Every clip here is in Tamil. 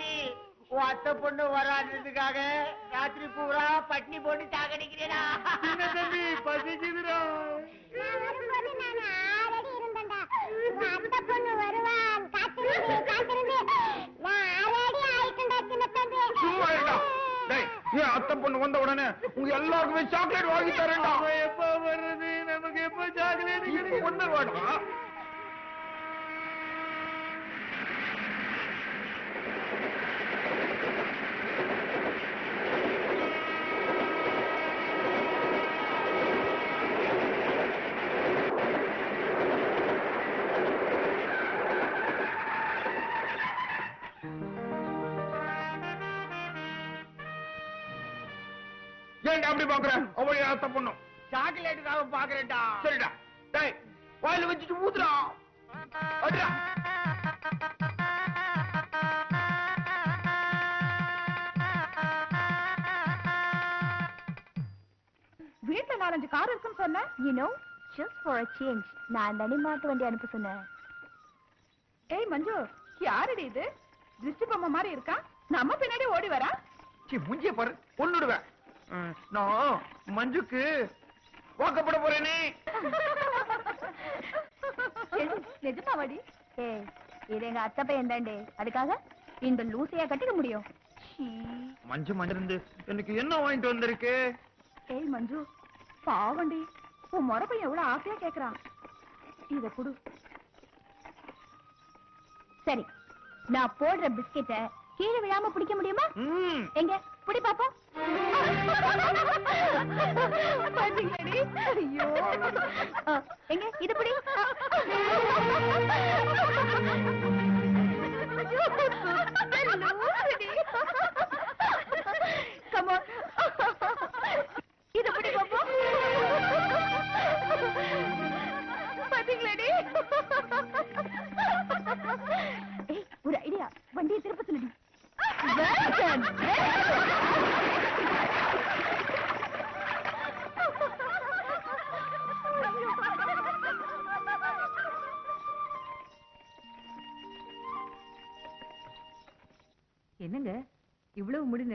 தம்பி உன் அத்தை பொண்ணு வராததுக்காக ராத்திரி பூரா பட்னி போட்டு சாகடிக்கிறேடா தம்பி பசிக்குதுடா. அத்தை பொண்ணு வந்த உடனே உங்க எல்லாருக்குமே சாக்லேட் வாங்கி தரேன்டா. எப்ப வர்றது? நமக்கு எப்ப சாக்லேட் வந்துருவாடா ஏன்டா அப்படி பாக்குற? அவளைய அத்தை பொண்ணும் சாக்லேட்டுக்காக பாக்குறேன்டா. சரிடா. டேய் வாயில வச்சுட்டு ஊத்துடா. அடிடா. வீட்டுல நாலஞ்சு கார் இருக்குன்னு சொன்னேன். You know, just for a change, நான் தனி மாட்டு வண்டி அனுப்ப சொன்னேன். ஏய் மஞ்சு யாரடி இது? திருஷ்டி பொம்மை மாதிரி இருக்கா? நம்ம பின்னாடி ஓடி வரா? சீ முஞ்சிய பாரு கொன்னுடுவேன் நான் மஞ்சுக்கு வாக்கப்பட போறேனே. நிஜமாவாடி ஏய் இது எங்க அத்தை பையன் தாண்டே. அதுக்காக இந்த லூசையா கட்டிக்க முடியும். மஞ்சு மஞ்சிருந்து எனக்கு என்ன வாங்கிட்டு வந்திருக்கு? ஏய் மஞ்சு பாவண்டி உன் முறை பையன் எவ்வளவு ஆசையா கேக்குறான். இத குடு. சரி நான் போடுற பிஸ்கெட்ட கீழே விழாம பிடிக்க முடியுமா? எங்க? புடி பாப்போம் பாத்தீங்களாடி ஐயோ. எங்க? இது புடி. Come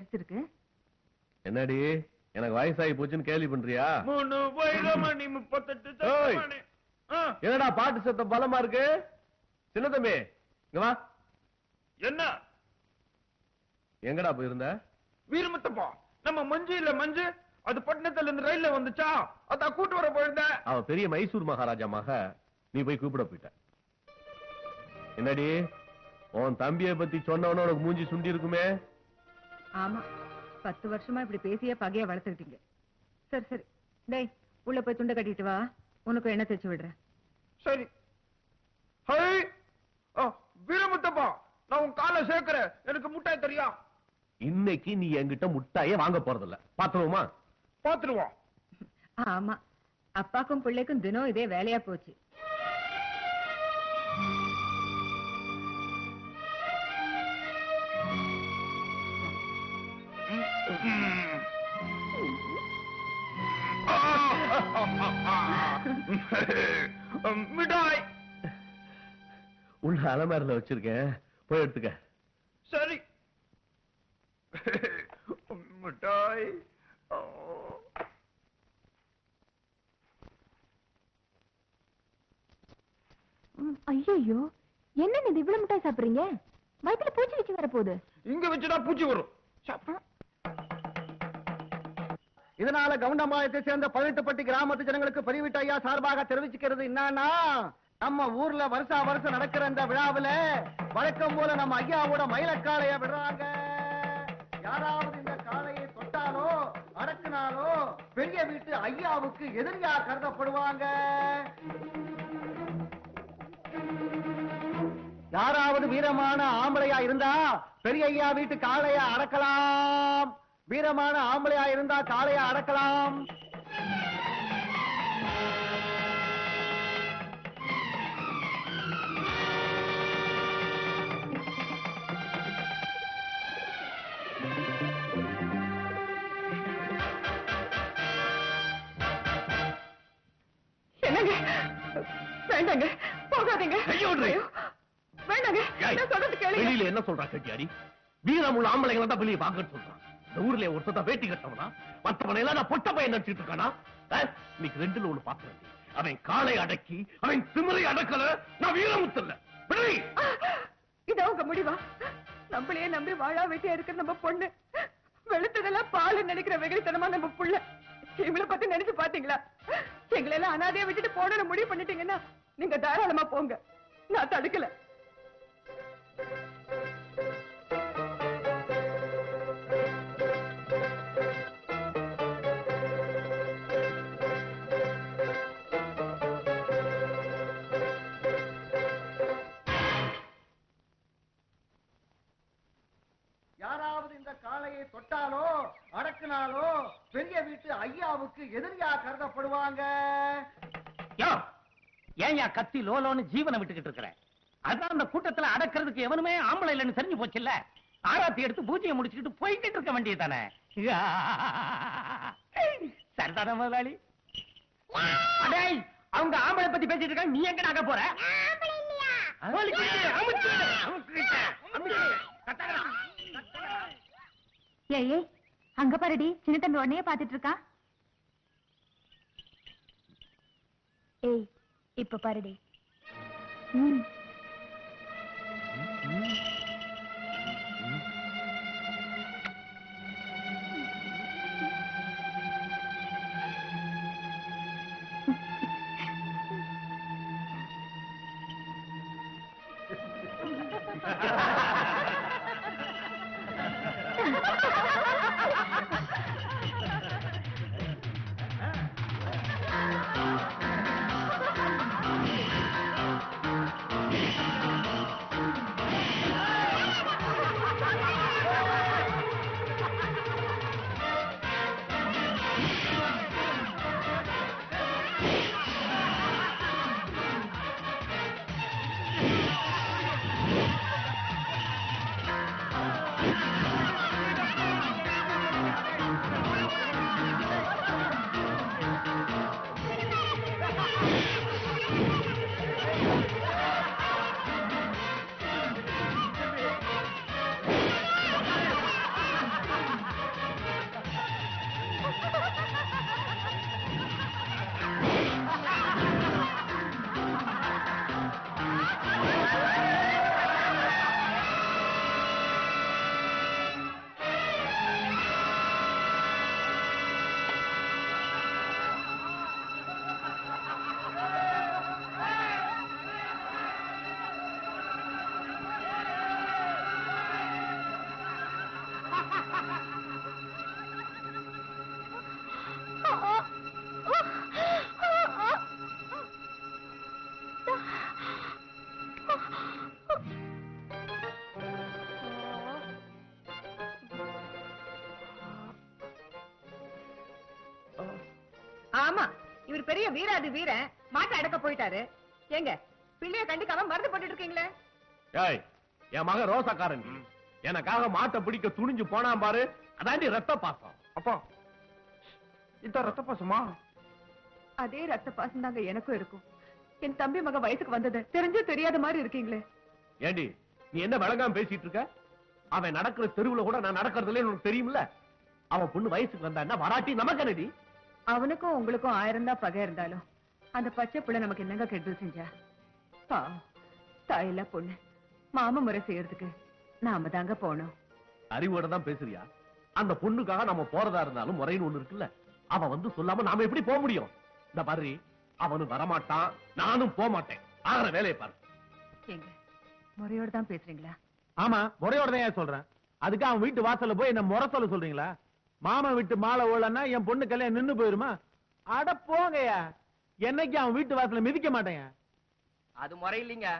நெரிச்சிருக்கு என்னடி? எனக்கு வயசாகி போச்சுன்னு கேள்வி பண்றியா? மூணு வைரமணி முப்பத்தெட்டு என்னடா பாட்டு சத்தம் பலமா இருக்கு? சின்ன தம்பி இங்க வா. என்ன? எங்கடா போயிருந்த? வீரமுத்தப்பா. நம்ம மஞ்சு இல்ல மஞ்சு அது பட்டணத்துல இருந்து ரயில்ல வந்துச்சா? அதான் கூட்டு வர போயிருந்தேன் அவ பெரிய மைசூர் மகாராஜா மக. நீ போய் கூப்பிட போயிட்ட. என்னடி? உன் தம்பியை பத்தி சொன்னவன உனக்கு மூஞ்சி சுண்டி இருக்குமே? ஆமா. பத்து வருஷமா இப்படி பேசியே பகைய வளர்த்துக்கிட்டீங்க. சரி சரி. டேய் உள்ள போய் துண்டை கட்டிட்டு வா. உனக்கு எண்ணெய் தேய்ச்சி விடுறேன். சரி. வீரமுத்தப்பா நான் உன் காலை சேர்க்கிறேன். எனக்கு முட்டாய் தெரியா? இன்னைக்கு நீ என்கிட்ட முட்டாயே வாங்க போறதில்ல. பாத்துருவோமா? பாத்துருவோம். ஆமா. அப்பாக்கும் பிள்ளைக்கும் தினம் இதே வேலையா போச்சு. மிட்டாய். உள்ள அலமாரில வச்சிருக்கேன். போய் எடுத்துக்க. சரி. மிட்டாய். ஐயோ என்ன இது இவ்வளவு மிட்டாய் சாப்பிடுறீங்க? வயித்துல பூச்சி வச்சு வர போகுது இங்க வச்சுட்டா பூச்சி வரும். சாப்பிடு. இதனால கவுண்டம்பாளையத்தை சேர்ந்த பதினெட்டுப்பட்டி கிராமத்து ஜனங்களுக்கு பதிவிட்ட ஐயா சார்பாக தெரிவிச்சுக்கிறது என்னன்னா நம்ம ஊர்ல வருஷா வருஷம் நடக்கிற இந்த விழாவுல வழக்கம் போல நம்ம ஐயாவோட மயிலக்காளைய விடுறாங்க. யாராவது இந்த காளையை தொட்டாலோ அடக்குனாலோ பெரிய வீட்டு ஐயாவுக்கு எதிரியா கருதப்படுவாங்க. யாராவது வீரமான ஆம்பளையா இருந்தா பெரிய ஐயா வீட்டு காளையா அடக்கலாம். வீரமான ஆம்பளையா இருந்தா காளைய அடக்கலாம். என்னங்க? வேண்டாங்க போகாதீங்க. வேண்டாங்க. நான் சொல்றது கேளுங்க. வெளியில என்ன சொல்றா கட்டியாடி வீரமுள்ள ஆம்பளைங்களை தான் வெளியே பார்க்க சொல்றான். இந்த ஊர்ல ஒருத்தன் வேட்டி கட்டவனா? மற்றவனை எல்லாம் நான் பொட்ட பையன் நினைச்சிட்டு இருக்கானா? இன்னைக்கு ரெண்டுல ஒண்ணு பாக்குறேன் அவன் காலை அடக்கி அவன் திமிரை அடக்கல நான் வீரமுத்தல்ல. விடுவி இது உங்க முடிவா? நம்மளையே நம்பி வாழா வெட்டியா இருக்கிற நம்ம பொண்ணு. வெளுத்ததெல்லாம் பால் நினைக்கிற வெகுளித்தனமா நம்ம புள்ள. இவளை பத்தி நினைச்சு பாத்தீங்களா? எங்களை எல்லாம் அனாதையா விட்டுட்டு போடணும் முடிவு பண்ணிட்டீங்கன்னா நீங்க தாராளமா போங்க. நான் தடுக்கல. இந்த காளையை தொட்டாலோ அடக்குனாலோ பெரிய வீட்டு ஐயாவுக்கு எதிரியா கருதப்படுவாங்க? யோ ஏன்யா கத்தி லோலோன்னு ஜீவனை விட்டுக்கிட்டு இருக்கிற? அதான் அந்த கூட்டத்துல அடக்கிறதுக்கு எவனுமே ஆம்பளை இல்லைன்னு தெரிஞ்சு போச்சுல்ல? ஆராத்தி எடுத்து பூஜையை முடிச்சுக்கிட்டு போய்கிட்டு இருக்க வேண்டியதானே சரிதானே முதலாளி? அடேய் அவங்க ஆம்பளை பத்தி பேசிட்டு இருக்காங்க நீ எங்க நக போற? ஏய் அங்க பாருடி சின்ன தம்பி உடனே பாத்துட்டு இருக்கா? ஏய் இப்ப பாருடி. ம். இவர் பெரிய வீராதி வீரன். மாட்டை அடக்க போயிட்டாரு. ஏங்க பிள்ளைய கண்டுக்காம மருந்து போட்டுட்டு இருக்கீங்களே ஏய் என் மகன் ரோசக்காரன். எனக்காக மாட்டை பிடிக்க துணிஞ்சு போனான் பாரு. அதாண்டி ரத்த பாசம் அப்பா இதான் ரத்த பாசமா அதே ரத்த பாசம் தாங்க எனக்கும் இருக்கும். என் தம்பி மக வயசுக்கு வந்தது தெரிஞ்சு தெரியாத மாதிரி இருக்கீங்களே. ஏண்டி நீ என்ன விளங்காம பேசிட்டு இருக்க? அவன் நடக்கிற தெருவுல கூட நான் நடக்கிறதுல உனக்கு தெரியும்ல? அவன் பொண்ணு வயசுக்கு வந்தான்னா வராட்டி நமக்கு என்னடி? அவனுக்கும் உங்களுக்கும் ஆயிரம் தான் பகை இருந்தாலும் அந்த பச்சை புள்ள நமக்கு என்னங்க கெடுதல் செஞ்சா? பாவம். தாயில பொண்ணு. மாம முறை செய்யறதுக்கு நாம தாங்க போனோம். அறிவோட தான் பேசுறியா? அந்த பொண்ணுக்காக நம்ம போறதா இருந்தாலும் முறைன்னு ஒண்ணு இருக்குல்ல. அவன் வந்து சொல்லாம நாம எப்படி போக முடியும்? இந்த பாரு அவனு வரமாட்டான் நானும் போக மாட்டேன். ஆகிற வேலையை பாரு. ஏங்க முறையோட தான் பேசுறீங்களா? ஆமா முறையோட தான் சொல்றேன்? அதுக்கு அவன் வீட்டு வாசல்ல போய் என்ன முறை சொல்ல சொல்றீங்களா? மாமன் வீட்டு மாலை ஓடலன்னா என் பொண்ணு கல்யாணம் நின்னு போயிருமா? அட போங்கய்யா. என்னைக்கு அவன் வீட்டு வாசல்ல மிதிக்க மாட்டேங்க? அது முறை இல்லைங்க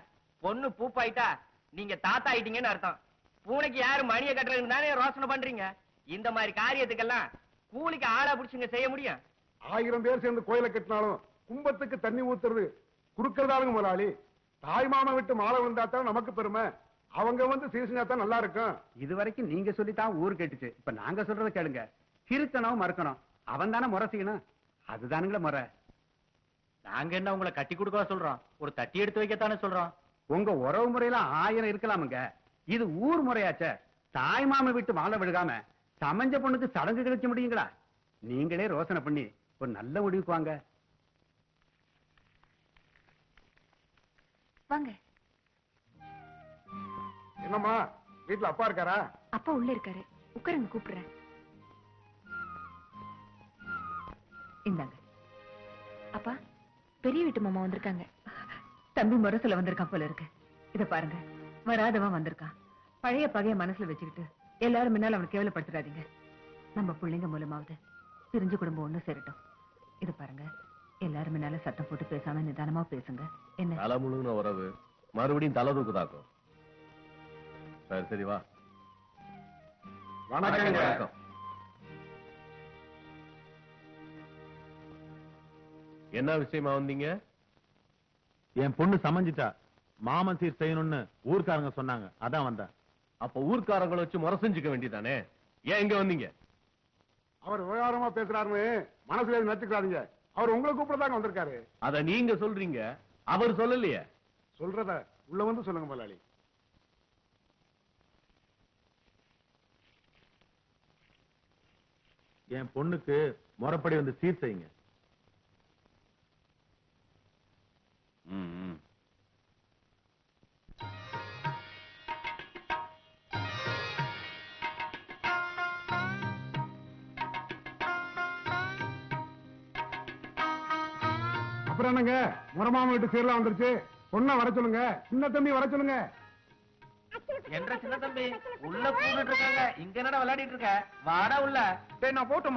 பொண்ணு பூப்பாயிட்டா நீங்க தாத்தா ஆயிட்டீங்கன்னு அர்த்தம். பூனைக்கு யாரு மணியை கட்டுறதுன்னு தானே ரோசனை பண்றீங்க? இந்த மாதிரி காரியத்துக்கெல்லாம் கூலிக்கு ஆளா புடிச்சுங்க செய்ய முடியும். ஆயிரம் பேர் சேர்ந்து கோயிலை கட்டினாலும் கும்பத்துக்கு தண்ணி ஊத்துறது குடுக்கறதாளுங்க முதலாளி. தாய் மாமா விட்டு மாலை வந்தா தான் நமக்கு பெருமை. அவங்க வந்து சீசனா தான் நல்லா இருக்கும் இது வரைக்கும் நீங்க சொல்லித்தான் ஊர் கேட்டுச்சு. இப்ப நாங்க சொல்றத கேளுங்க. திருத்தணும் மறுக்கணும். அவன் தானே முறை செய்யணும் அதுதானுங்களே முறை. நாங்க என்ன உங்களை கட்டி கொடுக்க சொல்றோம்? ஒரு தட்டி எடுத்து வைக்கத்தானே சொல்றோம்? உங்க உறவு முறையில ஆயிரம் இருக்கலாமுங்க. இது ஊர் முறையாச்சே. தாய் மாமன் விட்டு மாலை விழுகாம சமைஞ்ச பொண்ணுக்கு சடங்கு கழிக்க முடியுங்களா? நீங்களே ரோசனை பண்ணி ஒரு நல்ல முடிவுக்கு வாங்க. வாங்க. என்னம்மா? வீட்டுல அப்பா இருக்காரா? அப்பா உள்ள இருக்காரு. உட்காருங்க கூப்பிடுறேன். இந்தாங்க. அப்பா பெரிய வீட்டு மாமா வந்திருக்காங்க. தம்பி முரசுல வந்திருக்கான் போல இருக்கு. இத பாருங்க. வராதவன் வந்திருக்கான். பழைய பகைய மனசுல வச்சுக்கிட்டு எல்லாரும் முன்னால அவனை கேவலப்படுத்துறாதீங்க நம்ம பிள்ளைங்க மூலமாவது பிரிஞ்சு குடும்பம் ஒண்ணு சேரட்டும். இது பாருங்க. எல்லாரும் முன்னால சத்தம் போட்டு பேசாம நிதானமா பேசுங்க. என்ன? தலை முழுங்கின உறவு மறுபடியும் தலை தூக்குதாக்கும். சரி சரி வா. வணக்கங்க. வணக்கம் என்ன விஷயமா வந்தீங்க? என் பொண்ணு சமைஞ்சிட்டா. மாமன் சீர் செய்யணும்னு ஊர்க்காரங்க சொன்னாங்க. அதான் வந்தேன். அப்ப ஊர்க்காரங்களை வச்சு முறை செஞ்சுக்க வேண்டியதானே ஏன் இங்க வந்தீங்க? அவர் விவகாரமா பேசுறாருன்னு மனசுல எதுவும் நினைச்சுக்கிறாதீங்க. அவர் உங்களை கூப்பிடதாங்க வந்திருக்காரு. அத நீங்க சொல்றீங்க. அவர் சொல்லலையே. சொல்றத உள்ள வந்து சொல்லுங்க முதலாளி. என் பொண்ணுக்கு முறைப்படி வந்து சீர் செய்யுங்க. ம், ம். அப்புறம் என்னங்க? முறமாம வீட்டு சீர்லாம் வந்துருச்சு. பொண்ணை வர சொல்லுங்க. சின்ன தம்பி வர சொல்லுங்க. என்ற சின்ன தம்பி? உள்ள கூப்பிட்டு இருக்காங்க. இங்க என்னடா விளையாடிட்டு இருக்க? வாடா உள்ள. சரி நான் போட்ட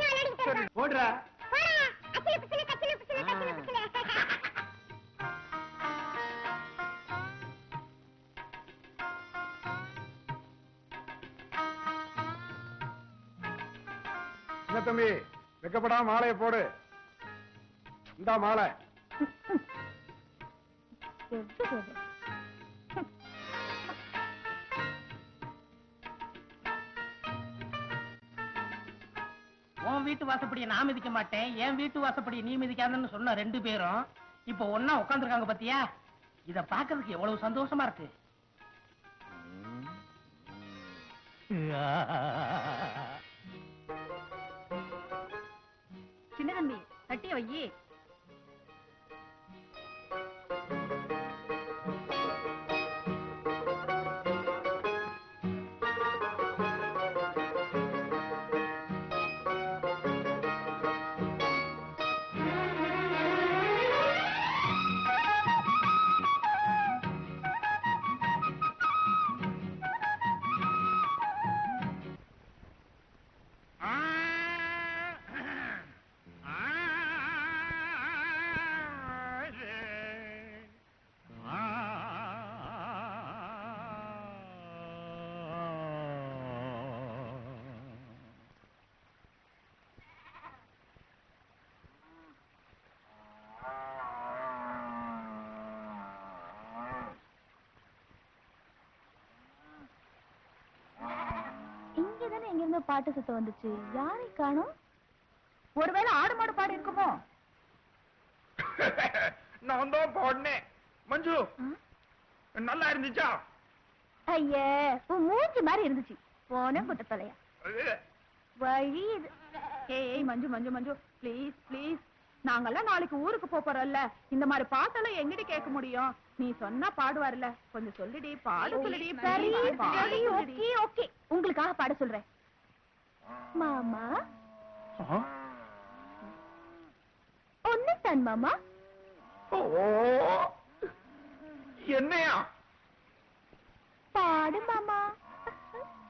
விளையாடிட்டு இருக்கோம் போடுறா. போடா. அச்சில பிச்சில கச்சில பிச்சில கச்சில பிச்சில. சின்ன தம்பி வெக்கப்படாம மாலையை போடு. இந்தா மாலை. வீட்டு வாசப்படியை நான் மிதிக்க மாட்டேன். என் வீட்டு வாசப்படியை நீ மிதிக்காதன்னு சொன்ன ரெண்டு பேரும் இப்போ ஒன்னா உட்காந்துருக்காங்க பாத்தியா? இத பாக்குறதுக்கு எவ்வளவு சந்தோஷமா இருக்கு. சின்ன தம்பி தட்டிய வையே. இருந்து பாட்டு சத்தம் வந்துச்சு. யாரை காணோம்? ஒருவேளை ஆடு மாடு பாடு இருக்குமோ? நான் தான் போடனே மஞ்சு நல்லா இருந்துச்சா? ஐயே உன் மூஞ்சி மாதிரி இருந்துச்சு. போன குட்ட தலையா வழி இது. ஏய் மஞ்சு மஞ்சு மஞ்சு. ப்ளீஸ் ப்ளீஸ் நாங்கெல்லாம் நாளைக்கு ஊருக்கு போறோம்ல. இந்த மாதிரி பாட்டெல்லாம் எங்கிட்ட கேட்க முடியும்? நீ சொன்னா பாடுவார்ல கொஞ்சம் சொல்லுடி பாடு சொல்லுடி. ஓகே. உங்களுக்காக பாட சொல்றேன். மாமா? ஒண்ணு தான் மாமா. என்னையா? பாடு மாமா.